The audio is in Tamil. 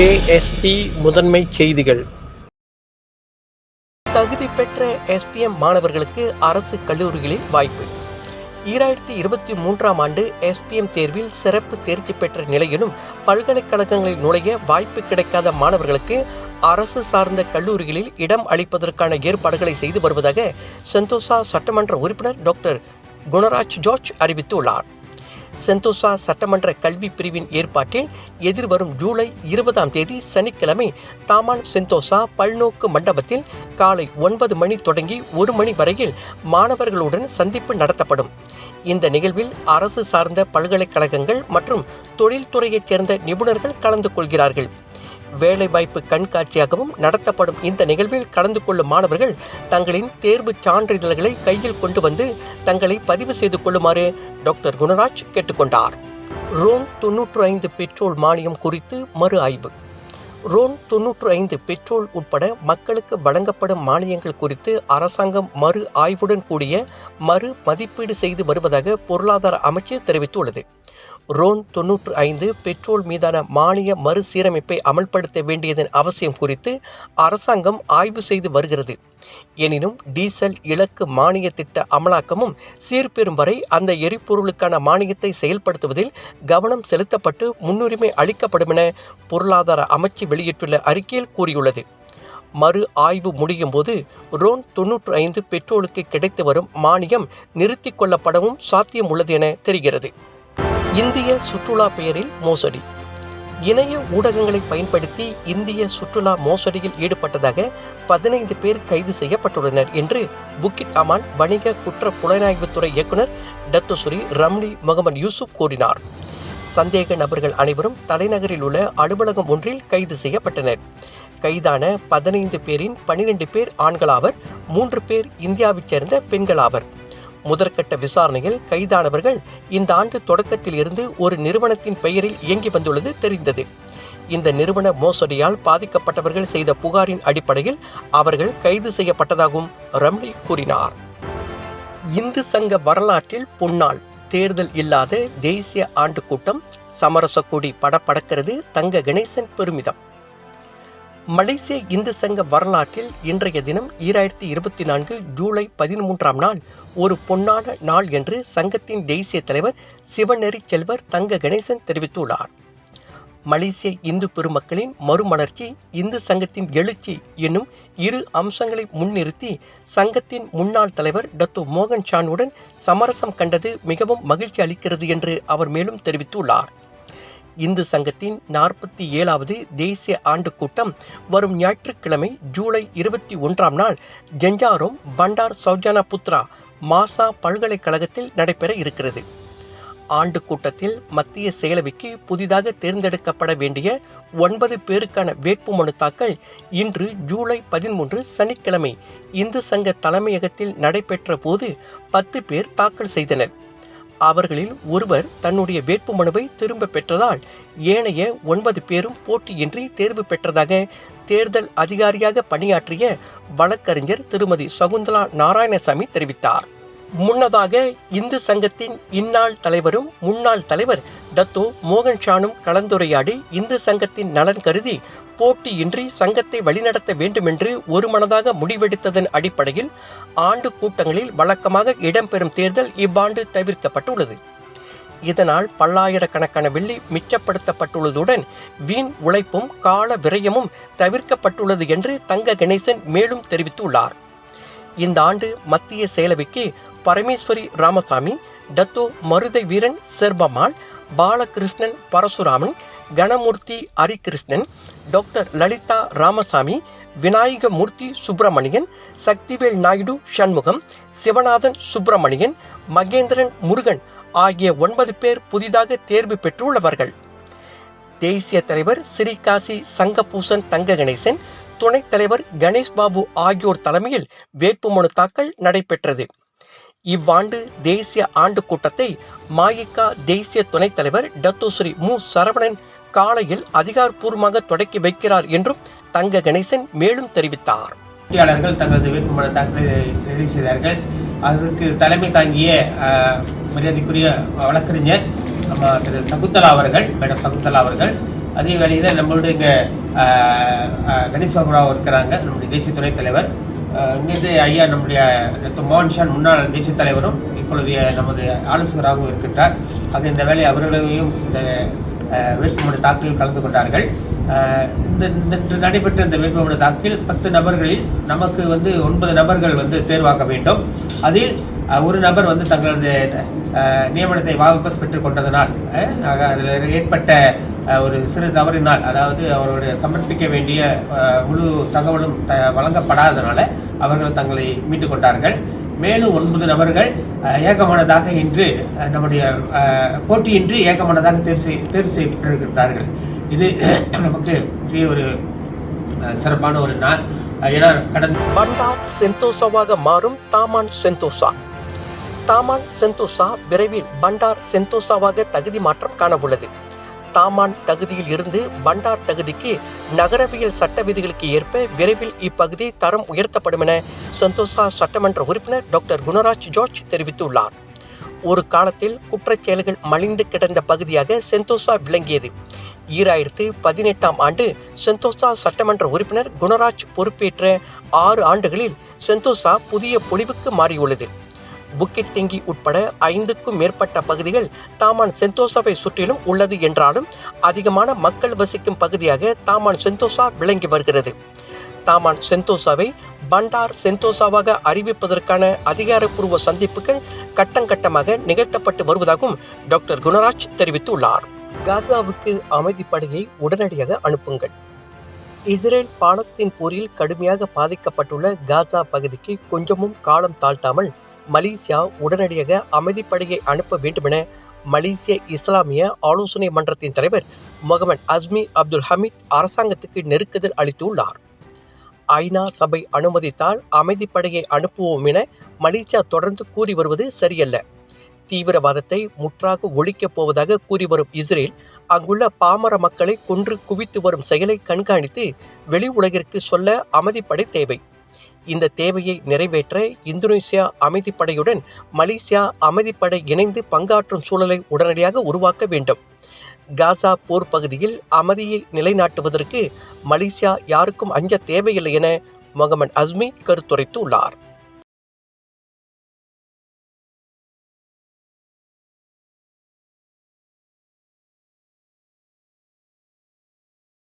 கேஎஸ்பி முதன்மை செய்திகள். தகுதி பெற்ற எஸ்பிஎம் மாணவர்களுக்கு அரசு கல்லூரிகளில் வாய்ப்பு. ஈராயிரத்தி இருபத்தி மூன்றாம் ஆண்டு எஸ்பிஎம் தேர்வில் சிறப்பு தேர்ச்சி பெற்ற நிலையிலும் பல்கலைக்கழகங்களில் நுழைய வாய்ப்பு கிடைக்காத மாணவர்களுக்கு அரசு சார்ந்த கல்லூரிகளில் இடம் அளிப்பதற்கான ஏற்பாடுகளை செய்து வருவதாக செந்தோசா சட்டமன்ற உறுப்பினர் டாக்டர் குணராஜ் ஜார்ஜ் அறிவித்துள்ளார். செந்தோசா சட்டமன்ற கல்வி பிரிவின் ஏற்பாட்டில் எதிர்வரும் ஜூலை இருபதாம் தேதி சனிக்கிழமை தாமான் செந்தோசா பல்நோக்கு மண்டபத்தில் காலை ஒன்பது மணி தொடங்கி ஒரு மணி வரையில் மாணவர்களுடன் சந்திப்பு நடத்தப்படும். இந்த நிகழ்வில் அரசு சார்ந்த பல்கலைக்கழகங்கள் மற்றும் தொழில்துறையைச் சேர்ந்த நிபுணர்கள் கலந்து கொள்கிறார்கள். வேலைவாய்ப்பு கண்காட்சியாகவும் நடத்தப்படும் இந்த நிகழ்வில் கலந்து கொள்ளும் மாணவர்கள் தங்களின் தேர்வு சான்றிதழ்களை கையில் கொண்டு வந்து தங்களை பதிவு செய்து கொள்ளுமாறு டாக்டர் குணராஜ் கேட்டுக்கொண்டார். ரோன் தொன்னூற்று ஐந்து பெட்ரோல் மானியம் குறித்து மறு ஆய்வு. ரோன் தொன்னூற்று ஐந்து பெட்ரோல் உட்பட மக்களுக்கு வழங்கப்படும் மானியங்கள் குறித்து அரசாங்கம் மறு ஆய்வுடன் கூடிய மறு மதிப்பீடு செய்து வருவதாக பொருளாதார அமைச்சு தெரிவித்துள்ளது. ரோன் தொன்னூற்று ஐந்து பெட்ரோல் மீதான மானிய மறுசீரமைப்பை அமல்படுத்த வேண்டியதன் அவசியம் குறித்து அரசாங்கம் ஆய்வு செய்து வருகிறது. எனினும் டீசல் இலக்கு மானிய திட்ட அமலாக்கமும் சீர்பெறும் வரை அந்த எரிபொருளுக்கான மானியத்தை செயல்படுத்துவதில் கவனம் செலுத்தப்பட்டு முன்னுரிமை அளிக்கப்படும் என பொருளாதார அமைச்சு வெளியிட்டுள்ள அறிக்கையில் கூறியுள்ளது. மறு ஆய்வு முடியும் போது ரோன் தொன்னூற்று ஐந்து பெட்ரோலுக்கு கிடைத்து வரும் மானியம் நிறுத்திக் கொள்ளப்படவும் சாத்தியம் உள்ளது என தெரிகிறது. இந்திய சுற்றுலா பெயரில் மோசடி. இணைய ஊடகங்களை பயன்படுத்தி இந்திய சுற்றுலா மோசடியில் ஈடுபட்டதாக பதினைந்து பேர் கைது செய்யப்பட்டுள்ளனர் என்று புக்கிட் அமான் வணிக குற்ற புலனாய்வுத்துறை இயக்குனர் டத்துசுரி ரம்லி முகமது யூசுப் கூறினார். சந்தேக நபர்கள் அனைவரும் தலைநகரில் உள்ள அலுவலகம் ஒன்றில் கைது செய்யப்பட்டனர். கைதான பதினைந்து பேரின் பனிரெண்டு பேர் ஆண்களாவர் மூன்று பேர் இந்தியாவைச் சேர்ந்த பெண்களாவர். முதற்கட்ட விசாரணையில் கைதானவர்கள் இந்த ஆண்டு தொடக்கத்தில் இருந்து ஒரு நிறுவனத்தின் பெயரில் இயங்கி வந்துள்ளது தெரிந்தது. இந்த நிறுவன மோசடியால் பாதிக்கப்பட்டவர்கள் செய்த புகாரின் அடிப்படையில் அவர்கள் கைது செய்யப்பட்டதாகவும் ரம்லி கூறினார். இந்து சங்க வரலாற்றில் புன்னாள் தேர்தல் இல்லாத தேசிய ஆண்டு கூட்டம் சமரச கொடி படப்படக்கிறது தங்க கணேசன் பெருமிதம். மலேசிய இந்து சங்க வரலாற்றில் இன்றைய தினம் ஈராயிரத்தி இருபத்தி நான்கு ஜூலை பதிமூன்றாம் நாள் ஒரு பொன்னான நாள் என்று சங்கத்தின் தேசிய தலைவர் சிவநெறி செல்வர் தங்க கணேசன் தெரிவித்துள்ளார். மலேசிய இந்து பெருமக்களின் மறுமலர்ச்சி இந்து சங்கத்தின் எழுச்சி என்னும் இரு அம்சங்களை முன்னிறுத்தி சங்கத்தின் முன்னாள் தலைவர் டத்து மோகன் சானுடன் சமரசம் கண்டது மிகவும் மகிழ்ச்சி அளிக்கிறது என்று அவர் மேலும் தெரிவித்துள்ளார். இந்து சங்கத்தின் நாற்பத்தி ஏழாவது தேசிய ஆண்டு கூட்டம் வரும் ஞாயிற்றுக்கிழமை ஜூலை இருபத்தி ஒன்றாம் நாள் ஜெஞ்சாரோம் பண்டார் சௌஜானா புத்ரா மாசா பல்கலைக்கழகத்தில் நடைபெற இருக்கிறது. ஆண்டு கூட்டத்தில் மத்திய செயலவைக்கு புதிதாக தேர்ந்தெடுக்கப்பட வேண்டிய ஒன்பது பேருக்கான வேட்புமனு தாக்கல் இன்று ஜூலை பதிமூன்று சனிக்கிழமை இந்து சங்க தலைமையகத்தில் நடைபெற்ற போது பத்து பேர் தாக்கல் செய்தனர். அவர்களில் ஒருவர் தன்னுடைய வேட்புமனுவை திரும்ப பெற்றதால் ஏனைய ஒன்பது பேரும் போட்டியின்றி தேர்வு பெற்றதாக தேர்தல் அதிகாரியாக பணியாற்றிய வழக்கறிஞர் திருமதி சகுந்தலா நாராயணசாமி தெரிவித்தார். முன்னதாக இந்து சங்கத்தின் இந்நாள் தலைவரும் முன்னாள் தலைவர் டத்தோ மோகன் ஷானும் கலந்துரையாடி இந்து சங்கத்தின் நலன் கருதி போட்டியின்றி சங்கத்தை வழிநடத்த வேண்டுமென்று ஒருமனதாக முடிவெடுத்ததன் அடிப்படையில் ஆண்டு கூட்டங்களில் வழக்கமாக இடம்பெறும் தேர்தல் இவ்வாண்டு தவிர்க்கப்பட்டுள்ளது. இதனால் பல்லாயிரக்கணக்கான வெள்ளி மிச்சப்படுத்தப்பட்டுள்ளதுடன் வீண் உழைப்பும் கால விரயமும் தவிர்க்கப்பட்டுள்ளது என்று தங்க கணேசன் மேலும் தெரிவித்துள்ளார். இந்த ஆண்டு மத்திய செயலவைக்கு பரமேஸ்வரி ராமசாமி டத்தோ மருதை வீரன் செர்பமாள் பாலகிருஷ்ணன் பரசுராமன் கணமூர்த்தி ஹரிகிருஷ்ணன் டாக்டர் லலிதா ராமசாமி விநாயகமூர்த்தி சுப்பிரமணியன் சக்திவேல் நாயுடு சண்முகம் சிவநாதன் சுப்பிரமணியன் மகேந்திரன் முருகன் ஆகிய ஒன்பது பேர் புதிதாக தேர்வு பெற்றுள்ளவர்கள். தேசிய தலைவர் சிறிகாசி சங்கபூசன் தங்க கணேசன் துணைத் தலைவர் கணேஷ் பாபு ஆகியோர் தலைமையில் வேட்புமனு தாக்கல் நடைபெற்றது. இவ்வாண்டு தேசிய ஆண்டு கூட்டத்தை மாயிக்கா தேசிய துணைத் தலைவர் டத்துஸ்ரீ மு. சரவணன் காலையில் அதிகாரப்பூர்வமாக தொடக்கி வைக்கிறார் என்றும் தங்க கணேசன் மேலும் தெரிவித்தார். போட்டியாளர்கள் தங்களது வேட்புமனு தாக்கலை தெரிவு செய்தார்கள். அதற்கு தலைமை தாங்கிய மரியாதைக்குரிய வழக்கறிஞர் நம்ம திரு சகுந்தலா அவர்கள் மேடம் சகுந்தலா அவர்கள். அதே வேளையில் நம்மளுடைய இங்கே கணேஷ் பாபுராவ் இருக்கிறாங்க நம்முடைய தேசிய துணைத் தலைவர். இங்கிருந்து ஐயா நம்முடைய மோகன்ஷான் மோகன் ஷான் முன்னாள் தேசிய தலைவரும் இப்பொழுதைய நமது ஆலோசகராகவும் இருக்கின்றார். ஆக இந்த வேலை அவர்களையும் இந்த வேட்புமனு தாக்கலில் கலந்து கொண்டார்கள். இந்த இந்த இன்று நடைபெற்ற இந்த வேட்புமனு தாக்கில் பத்து நபர்களில் நமக்கு வந்து ஒன்பது நபர்கள் வந்து தேர்வாக்க வேண்டும். அதில் ஒரு நபர் வந்து தங்களது நியமனத்தை வாபஸ் பெற்றுக் கொண்டதனால் ஆக அதில் ஏற்பட்ட ஒரு சிறு தவறினால் அதாவது அவருடைய சமர்ப்பிக்க வேண்டிய முழு தகவலும் த வழங்கப்படாதனால அவர்கள் தங்களை மீட்டுக் கொண்டார்கள். மேலும் ஒன்பது நபர்கள் ஏகமானதாக இன்று நம்முடைய போட்டியின்றி ஏகமானதாக தேர்வு செய் தேர்வு செய்யப்பட்டிருக்கிறார்கள் இது நமக்கு பெரிய ஒரு சிறப்பான ஒரு நாள். ஏன்னா கடந்த பண்டார் மாறும் தாமான் செந்தோசா. தாமான் செந்தோசா விரைவில் பண்டார் செந்தோசாவாக தகுதி மாற்றம் காணவுள்ளது. தாமான் தகுதியில் இருந்து பண்டார் தகுதிக்கு நகரவியல் சட்ட விதிகளுக்கு ஏற்ப விரைவில் இப்பகுதி தரம் உயர்த்தப்படும் என செந்தோசா சட்டமன்ற உறுப்பினர் டாக்டர் குணராஜ் ஜார்ஜ் தெரிவித்துள்ளார். ஒரு காலத்தில் குற்றச்செயல்கள் மலிந்து கிடந்த பகுதியாக செந்தோசா விளங்கியது. ஈராயிரத்து பதினெட்டாம் ஆண்டு செந்தோசா சட்டமன்ற உறுப்பினர் குணராஜ் பொறுப்பேற்ற ஆறு ஆண்டுகளில் செந்தோசா புதிய பொலிவுக்கு மாறியுள்ளது. புக்கிட் திங்கி உட்பட ஐந்துக்கும் மேற்பட்ட பகுதிகள் தாமான் செந்தோசாவை சுற்றிலும் உள்ளது என்றாலும் அதிகமான மக்கள் வசிக்கும் பகுதியாக தாமான் செந்தோசா விளங்கி வருகிறது. தாமான் செந்தோசாவை பண்டார் செந்தோசாவாக அறிவிப்பதற்கான அதிகாரப்பூர்வ சந்திப்புகள் கட்டங்கட்டமாக நிகழ்த்தப்பட்டு வருவதாகவும் டாக்டர் குணராஜ் தெரிவித்துள்ளார். காசாவுக்கு அமைதிப்படையை உடனடியாக அனுப்புங்கள். இஸ்ரேல் பாலஸ்தீன் போரில் கடுமையாக பாதிக்கப்பட்டுள்ள காசா பகுதிக்கு கொஞ்சமும் காலம் தாழ்த்தாமல் மலேசியா உடனடியாக அமைதிப்படையை அனுப்ப வேண்டுமென மலேசிய இஸ்லாமிய ஆலோசனை மன்றத்தின் தலைவர் முகமது அஸ்மி அப்துல் ஹமீத் அரசாங்கத்துக்கு நெருக்குதல் அளித்துள்ளார். ஐநா சபை அனுமதித்தால் அமைதிப்படையை அனுப்புவோம் என மலேசியா தொடர்ந்து கூறி வருவது சரியல்ல. தீவிரவாதத்தை முற்றாக ஒழிக்கப் போவதாக கூறி வரும் இஸ்ரேல் அங்குள்ள பாமர மக்களை கொன்று குவித்து வரும் செயலை கண்காணித்து வெளி உலகிற்கு சொல்ல அமைதிப்படை தேவை. இந்த தேவையை நிறைவேற்ற இந்தோனேசியா அமைதிப்படையுடன் மலேசியா அமைதிப்படை இணைந்து பங்காற்றும் சூழலை உடனடியாக உருவாக்க வேண்டும். காசா போர் பகுதியில் அமைதியை நிலைநாட்டுவதற்கு மலேசியா யாருக்கும் அஞ்ச தேவையில்லை என முகமது அஸ்மி கருத்துரைத்துள்ளார்.